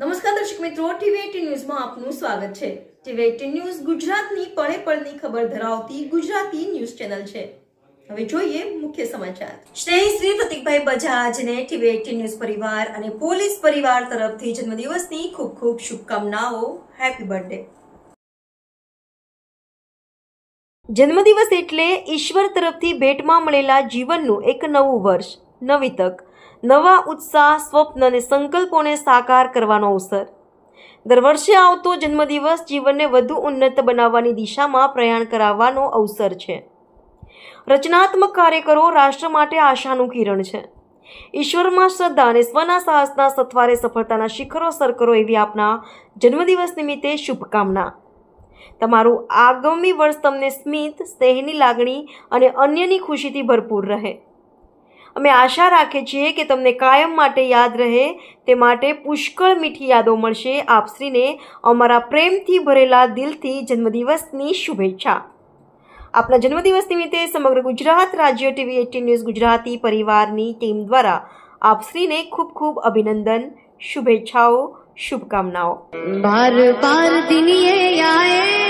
નમસ્કાર દર્શક મિત્રો ટીવી ન્યૂઝમાં આપનું સ્વાગત છે. ટીવી ન્યૂઝ ગુજરાતની પળે પળની ખબર ધરાવતી ગુજરાતી ન્યૂઝ ચેનલ છે. હવે જોઈએ મુખ્ય સમાચાર. શ્રેય શ્રી પ્રતિકભાઈ બજાજને ટીવી એટીન ન્યૂઝ પરિવાર અને પોલીસ પરિવાર તરફથી જન્મદિવસની ખૂબ ખૂબ શુભકામનાઓ. હેપી બર્થડે જન્મદિવસ એટલે ઈશ્વર તરફથી ભેટમાં મળેલા જીવનનું એક નવું વર્ષ, નવી તક. નવા ઉત્સાહ, સ્વપ્ન અને સંકલ્પોને સાકાર કરવાનો અવસર. દર વર્ષે આવતો જન્મદિવસ જીવનને વધુ ઉન્નત બનાવવાની દિશામાં પ્રયાણ કરાવવાનો અવસર છે. રચનાત્મક કાર્યકરો રાષ્ટ્ર માટે આશાનું કિરણ છે. ઈશ્વરમાં શ્રદ્ધા અને સ્વના સાહસના સથવારે સફળતાના શિખરો સર કરો એવી આપના જન્મદિવસ નિમિત્તે શુભકામના. તમારું આગામી વર્ષ તમને સ્મિત, સ્નેહની લાગણી અને અન્યની ખુશીથી ભરપૂર રહે. અમે આશા રાખીએ છીએ કે તમને કાયમ માટે યાદ રહે, તે માટે પુષ્કળ મીઠી યાદો મળશે આપશ્રીને અમારા પ્રેમથી ભરેલા દિલથી જન્મદિવસની શુભેચ્છા. આપના જન્મદિવસ નિમિત્તે સમગ્ર ગુજરાત રાજ્ય ટીવી એટીન ન્યૂઝ ગુજરાતી પરિવારની ટીમ દ્વારા આપશ્રીને ખૂબ ખૂબ અભિનંદન, શુભેચ્છાઓ, શુભકામનાઓ. બાર બાર દિનિયે આયે